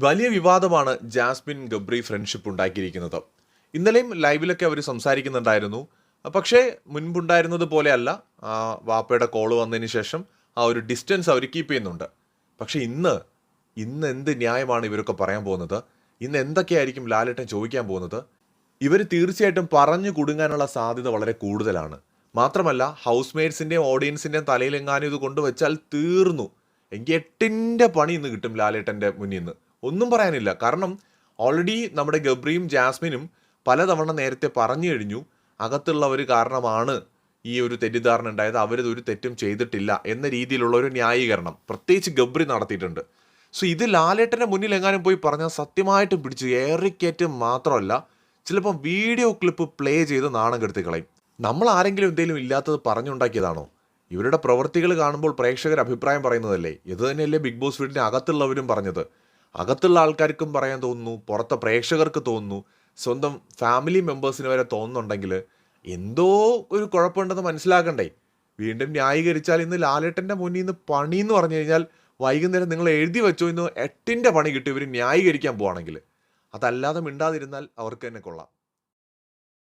വലിയ വിവാദമാണ് Jasmine Gabri friendship ഉണ്ടാക്കിയിരിക്കുന്നത്. ഇന്നലെയും ലൈവിലൊക്കെ അവർ സംസാരിക്കുന്നുണ്ടായിരുന്നു. പക്ഷേ മുൻപുണ്ടായിരുന്നത് പോലെയല്ല. വാപ്പയുടെ കോൾ വന്നതിന് ശേഷം ആ ഒരു ഡിസ്റ്റൻസ് അവർ കീപ്പ് ചെയ്യുന്നുണ്ട്. പക്ഷേ ഇന്ന് ഇന്ന് എന്ത് ന്യായമാണ് ഇവരൊക്കെ പറയാൻ പോകുന്നത്? ഇന്ന് എന്തൊക്കെയായിരിക്കും ലാലേട്ടൻ ചോദിക്കാൻ പോകുന്നത്? ഇവർ തീർച്ചയായിട്ടും പറഞ്ഞു കുടുങ്ങാനുള്ള സാധ്യത വളരെ കൂടുതലാണ്. മാത്രമല്ല ഹൗസ് മേറ്റ്സിന്റെയും ഓഡിയൻസിന്റെയും തലയിലെങ്ങാനും ഇത് കൊണ്ടുവച്ചാൽ തീർന്നു. എങ്കിൽ എട്ടിന്റെ പണി ഇന്ന് കിട്ടും ലാലേട്ടന്റെ മുന്നിൽ നിന്ന്. ഒന്നും പറയാനില്ല. കാരണം ഓൾറെഡി നമ്മുടെ ഗബ്രിയും ജാസ്മിനും പലതവണ നേരത്തെ പറഞ്ഞു കഴിഞ്ഞു അകത്തുള്ളവർ കാരണമാണ് ഈ ഒരു തെറ്റിദ്ധാരണ ഉണ്ടായത്. അവരത് ഒരു തെറ്റും ചെയ്തിട്ടില്ല എന്ന രീതിയിലുള്ള ഒരു ന്യായീകരണം പ്രത്യേകിച്ച് ഗബ്രി നടത്തിയിട്ടുണ്ട്. സോ ഇത് ലാലേട്ടന്റെ മുന്നിൽ എങ്ങാനും പോയി പറഞ്ഞാൽ സത്യമായിട്ടും പിടിച്ച് ഏറിക്കേറ്റം മാത്രമല്ല ചിലപ്പോൾ വീഡിയോ ക്ലിപ്പ് പ്ലേ ചെയ്ത് നാണം കെടുത്തി കളയും. നമ്മൾ ആരെങ്കിലും എന്തെങ്കിലും ഇല്ലാത്തത് പറഞ്ഞുണ്ടാക്കിയതാണോ? ഇവരുടെ പ്രവൃത്തികൾ കാണുമ്പോൾ പ്രേക്ഷകർ അഭിപ്രായം പറയുന്നതല്ലേ? ഇത് തന്നെയല്ലേ ബിഗ് ബോസ് വീടിന് അകത്തുള്ളവരും പറഞ്ഞത്. അകത്തുള്ള ആൾക്കാർക്കും പറയാൻ തോന്നുന്നു പുറത്തെ പ്രേക്ഷകർക്ക് തോന്നുന്നു സ്വന്തം ഫാമിലി മെമ്പേഴ്സിന് വരെ തോന്നുന്നുണ്ടെങ്കിൽ എന്തോ ഒരു കുഴപ്പമുണ്ടെന്ന് മനസ്സിലാക്കണ്ടേ വീണ്ടും ന്യായീകരിച്ചാൽ ഇന്ന് ലാലേട്ടന്റെ മുന്നിൽ നിന്ന് പണി എന്ന് പറഞ്ഞു കഴിഞ്ഞാൽ വൈകുന്നേരം നിങ്ങൾ എഴുതി വെച്ചോ ഇന്ന് എട്ടിന്റെ പണി കിട്ടും ഇവർ ന്യായീകരിക്കാൻ പോവാണെങ്കിൽ. അതല്ലാതെ മിണ്ടാതിരുന്നാൽ അവർക്ക് തന്നെ കൊള്ളാം.